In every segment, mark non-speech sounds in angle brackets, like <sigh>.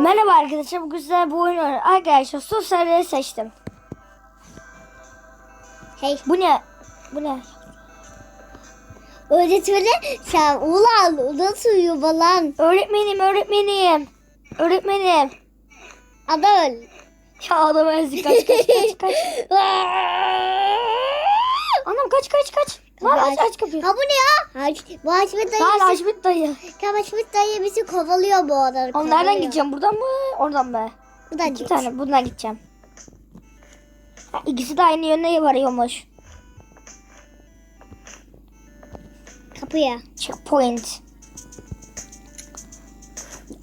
Merhaba arkadaşlar. Bugün size bu oyunu oynuyoruz. Arkadaşlar sosyalleri seçtim. Hey Bu ne? Bu ne? öğretmeni sen ulan nasıl uyuyor lan? Öğretmenim, öğretmenim. Öğretmenim. Ada öl. Ya adam ezdi kaç kaç kaç kaç. <laughs> Anam kaç kaç kaç. Lan aç aç kapıyı. Ha bu ne ya? Haç, bu Haşmet dayı Lan bizi, Haşmet dayı. Haşmet dayı bizi kovalıyor bu arada. Oğlum nereden gideceğim? Buradan mı? Oradan mı? Buradan İki git. tane. Buradan gideceğim. Ha, ikisi de aynı yöne varıyormuş. Kapıya. Checkpoint.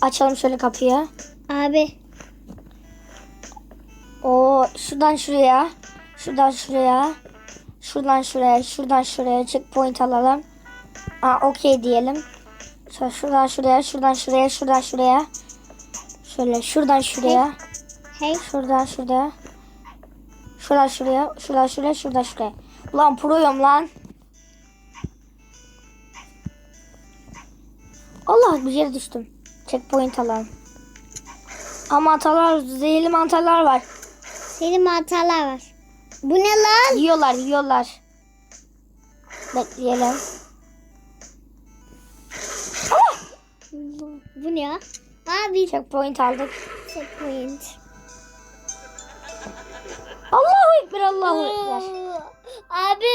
Açalım şöyle kapıyı. Abi. O şuradan şuraya. Şuradan şuraya. Şuradan şuraya. Şuradan şuraya. Checkpoint alalım. Aa okey diyelim. Şöyle şuradan şuraya. Şuradan şuraya. Şuradan şuraya. Şöyle şuradan şuraya. Hey. Şuradan şuraya. Şuradan şuraya. Şuradan şuraya. Şuradan şuraya. Ulan proyum lan. Allah bir yere düştüm. Checkpoint alalım. Ama mantarlar, zehirli mantarlar var. Senin mantarlar var. Bu ne lan? Yiyorlar, yiyorlar. Bekleyelim. Bu ne ya? Abi. Checkpoint aldık. Checkpoint. Allahu Ekber, Allahu Ekber. Abi.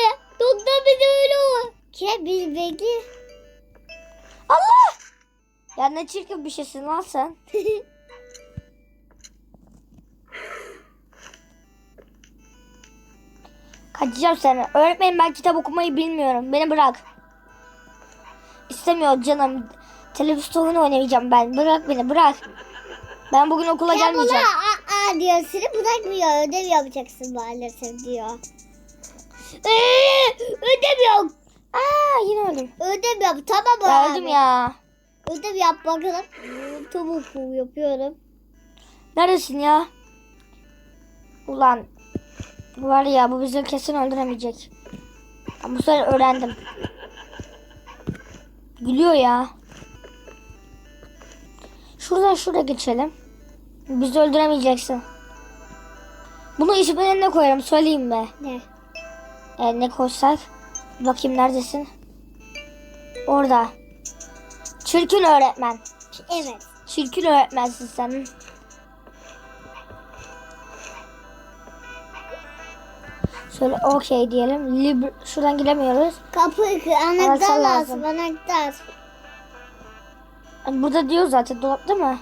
Doktor bizi öyle o. Ke bekle. Allah! Ya ne çirkin bir şeysin lan sen. <laughs> Kaçacağım seni. Öğretmenim ben kitap okumayı bilmiyorum. Beni bırak. İstemiyor canım. Televizyon oyunu oynayacağım ben. Bırak beni bırak. Ben bugün okula buna gelmeyeceğim. aa, aa diyor. Seni bırakmıyor. Ödev yapacaksın maalesef diyor. Ee, ödev yok. Aa yine öldüm. Ödev yap. Tamam Ya abi. öldüm ya. Ödev yap bakalım. Bu yapıyorum. Neredesin ya? Ulan var ya bu bizi kesin öldüremeyecek. Ama bu sefer öğrendim. Gülüyor ya. Şuradan şuraya geçelim. Bizi öldüremeyeceksin. Bunu ismine ne koyarım söyleyeyim mi? Ne? E, ne koysak? Bakayım neredesin? Orada. Çirkin öğretmen. Evet. Çirkin öğretmensin sen. Şöyle okey diyelim. Liber şuradan giremiyoruz. Kapı anahtar lazım. Anahtar. Burada diyor zaten dolap değil mi?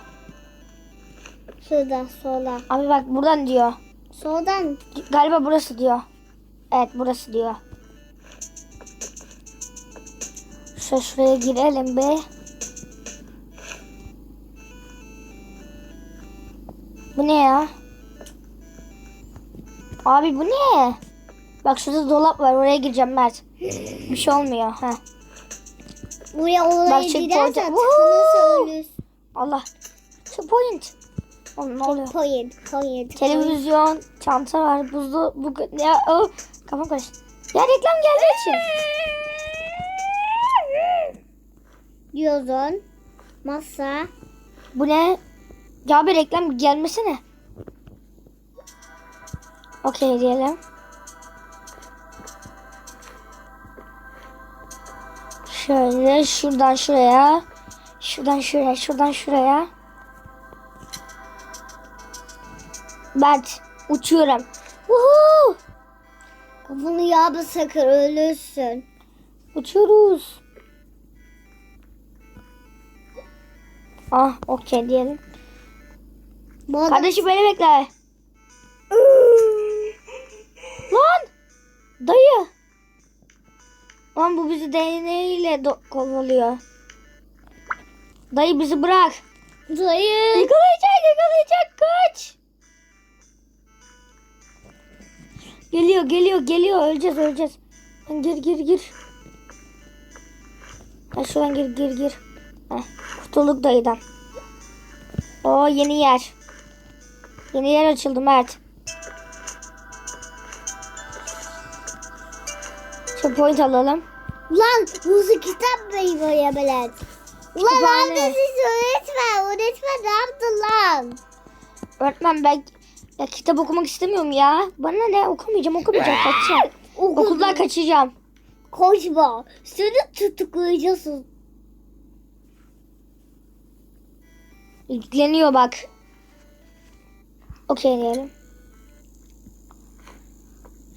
Şurada sola. Abi bak buradan diyor. Soldan. Galiba burası diyor. Evet burası diyor. Şöyle şuraya girelim be. Bu ne ya? Abi bu ne? Bak şurada dolap var oraya gireceğim Mert. Bir şey olmuyor. ha. Buraya Bak, checkpoint- girersen sana söylüyorsun. Allah. Checkpoint. Oğlum ne oluyor? Point. Point. Televizyon, çanta var, buzlu, bu ya o kafam karıştı. Ya reklam geldiği için. Diyorsun. Masa. Bu ne? Ya bir reklam gelmesene. Okey diyelim. Şöyle şuradan şuraya. Şuradan şuraya, şuradan şuraya. Mert uçuyorum. Woohoo! Kafanı yağma sakın ölürsün. Uçuyoruz. Ah okey diyelim. Bu adam- Kardeşim beni bekle. Lan bu bizi do- kovalıyor. Dayı bizi bırak. Dayı. Yakalayacak yakalayacak kaç. Geliyor geliyor geliyor öleceğiz öleceğiz. Lan Gir gir gir. Ha şuradan gir gir gir. Heh, kurtulduk dayıdan. O yeni yer. Yeni yer açıldı Mert. Şu point alalım. Ulan buzlu kitap mı böyle? Ulan siz öğretmen. Öğretmen ne yaptın lan? Öğretmen ben ya kitap okumak istemiyorum ya. Bana ne okumayacağım okumayacağım <laughs> kaçacağım. Okuldan kaçacağım. Koşma. Seni tutuklayacağız. Yükleniyor bak. Okey diyelim.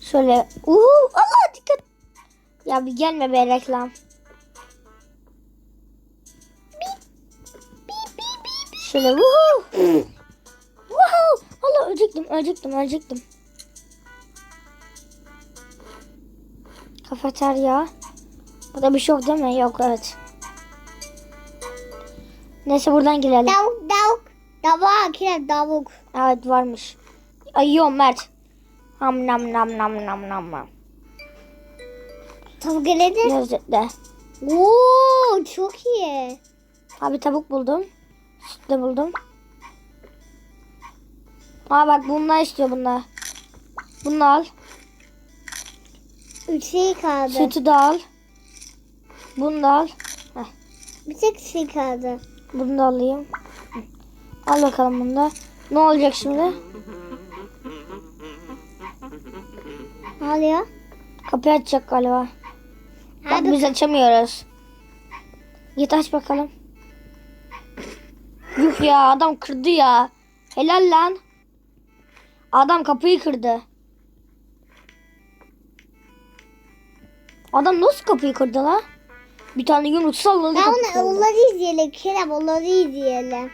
Şöyle. Uhu, Allah dikkat. Ya bir gelme be reklam. Şöyle vuhu. Vuhu. Allah ölecektim, ölecektim, ölecektim. Kafeterya. Burada bir şey yok değil mi? Yok evet. Neyse buradan girelim. Tavuk tavuk. Tavuk Kerem tavuk. Evet varmış. Ay yiyorum Mert. Ham nam nam nam nam nam nam. Tavuk gelir. Lezzetli. Oo çok iyi. Abi tavuk buldum. Süt de buldum. Aa bak bunlar istiyor bunlar. Bunu al. Üç şey kaldı. Sütü de al. Bunu da al. Heh, Bir tek şey kaldı. bunu da alayım. Al bakalım bunu da. Ne olacak şimdi? Ne oluyor? Kapıyı açacak galiba. Bak biz açamıyoruz. Git aç bakalım. Yuh ya adam kırdı ya. Helal lan. Adam kapıyı kırdı. Adam nasıl kapıyı kırdı la? Bir tane yumruk salladı kapı onu, onları izleyelim. Kerem onları izleyelim.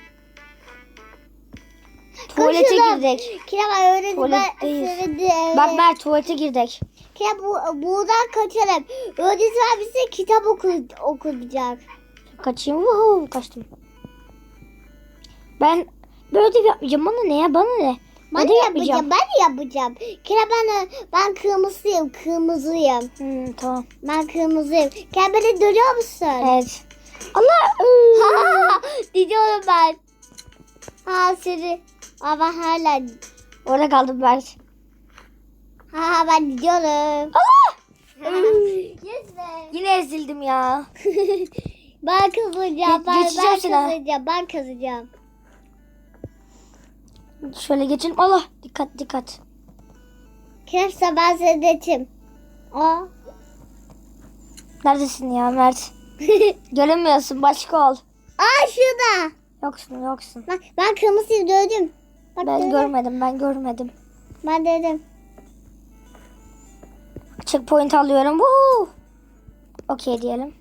Tuvalete Koşalım. girdik. Kerem öğrendi. Ben Tuvaletteyiz. söyledi. Bak Mert tuvalete girdik. Kerem bu, buradan kaçalım. Öğretmen bize kitap oku, okuyacak. Kaçayım. Vuhu, kaçtım. Ben böyle ödev yapmayacağım. Bana ne ya? Bana ne? Ben de yapacağım. Ben de yapacağım. Kerem ben, ben kırmızıyım. Kırmızıyım. Hmm, tamam. Ben kırmızıyım. Kerem beni görüyor musun? Evet. Allah. Ha, Gidiyorum ben. Ha seni. Ama hala. Orada kaldım ben. Ha ben gidiyorum. Allah. Yine ezildim ya. <laughs> ben kazanacağım. Ge- Ben, geçeceğim ben kazanacağım. Ben kazanacağım. Şöyle geçelim. Allah. Dikkat dikkat. Kerem ben sedetim. Aa. Neredesin ya Mert? <laughs> Göremiyorsun. Başka ol. Aa şurada. Yoksun yoksun. Bak ben kırmızıyı gördüm. Bak Ben gördüm. görmedim. Ben görmedim. Ben dedim. Checkpoint alıyorum. Woo! Okey diyelim.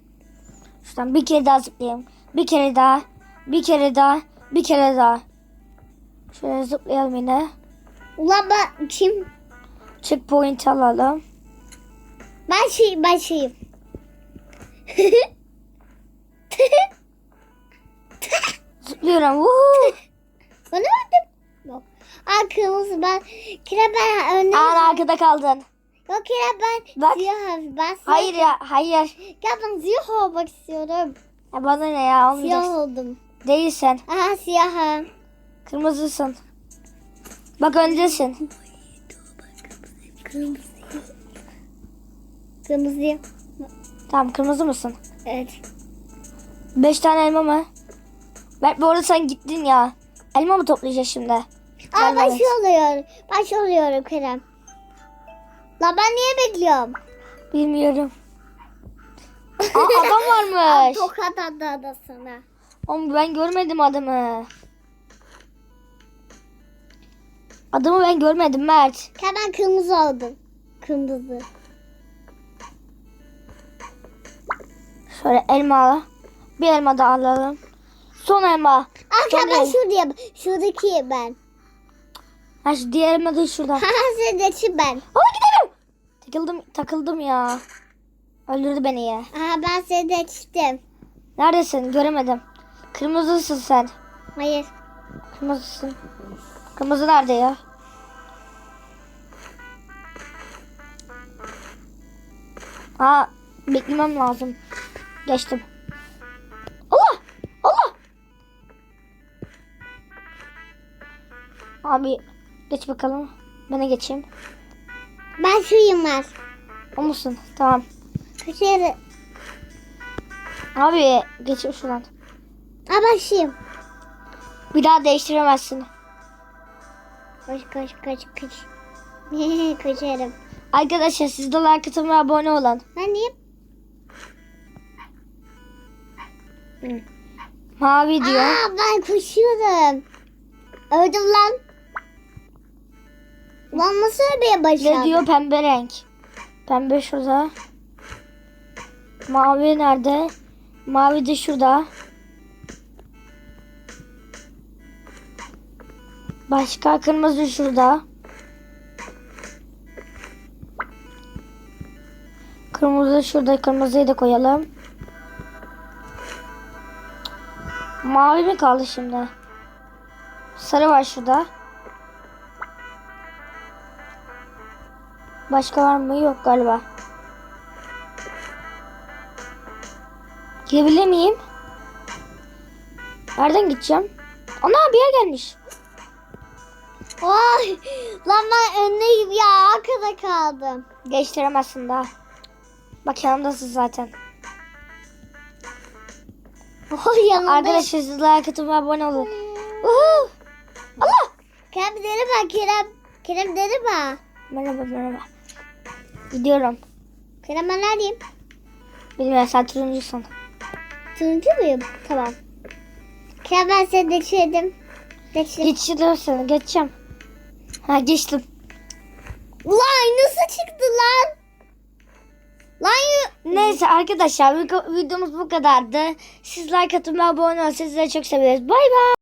Şuradan bir kere daha zıplayalım. Bir kere daha. Bir kere daha. Bir kere daha. Şöyle zıplayalım yine. Ulan ben kim? Checkpoint alalım. Ben şey ben şeyim. <laughs> Zıplıyorum. Woo! Bana öldüm. Yok. Aa kırmızı ben. Kerem ben önüne. Aa arkada kaldın. Yok Kerem ben Bak. siyah siyah. Hayır ya hayır. Kerem ben siyah olmak istiyorum. Ya bana ne ya Siyah olmayacak. oldum. Değilsen. Aha siyahım. Kırmızısın. Bak öndesin. Kırmızı. Kırmızı. Tamam kırmızı mısın? Evet. Beş tane elma mı? Ben bu arada sen gittin ya. Elma mı toplayacağız şimdi? Aa ben şey oluyorum. Ben şey oluyorum Kerem. La ben niye bekliyorum? Bilmiyorum. <laughs> Aa adam varmış. Tokat attı da sana. Oğlum ben görmedim adamı. Adamı ben görmedim Mert. Kerem ben kırmızı oldum. Kırmızı. Şöyle elma. Bir elma da alalım. Son elma. Aa Son ben el. şuradayım. Şuradaki ben. Ha şu diğer elma da şurada. <laughs> Ha sedetim ben. Aa gidelim. Takıldım, takıldım ya. Öldürdü beni ya. Aha ben sedetim. Neredesin? Göremedim. Kırmızısın sen. Hayır. Kırmızısın. Kırmızı nerede ya? Aa, beklemem lazım. Geçtim. Allah! Allah! Abi geç bakalım. De geçeyim. Ben şuyum var. O musun? Tamam. Kaçarı. Abi geç şuradan. Aa ben şuyum. Bir daha değiştiremezsin. Koş koş koş koş. <laughs> Koşarım. Arkadaşlar siz de like atın ve abone olun. Ben neyim? Mavi diyor. Aa ben koşuyorum. Öldüm lan. Lan nasıl ölmeye Ne başladın? diyor pembe renk. Pembe şurada. Mavi nerede? Mavi de şurada. Başka kırmızı şurada. Kırmızı şurada. Kırmızıyı da koyalım. Mavi mi kaldı şimdi? Sarı var şurada. Başka var mı? Yok galiba. Gidebilir miyim? Nereden gideceğim? Ana bir yer gelmiş. Ay, lan ben öndeyim ya arkada kaldım. Geçtiremezsin daha. Bak yanımdasın zaten. Oh yanımda. Arkadaşlar siz like atın ve abone olun. Uhu. Allah. Kerem derime Kerem. Kerem derime. Merhaba merhaba. Gidiyorum. Kerem ben neredeyim? Bilmiyorum sen turuncusun. Turuncu muyum? Tamam. Kerem ben seni geçirdim. Geçtim. Geçiyorsun geçeceğim. Ha geçtim. Ulan nasıl çıktı lan? Lan Neyse arkadaşlar video- videomuz bu kadardı. Siz like atın ve abone olun. Sizleri çok seviyoruz. Bay bay.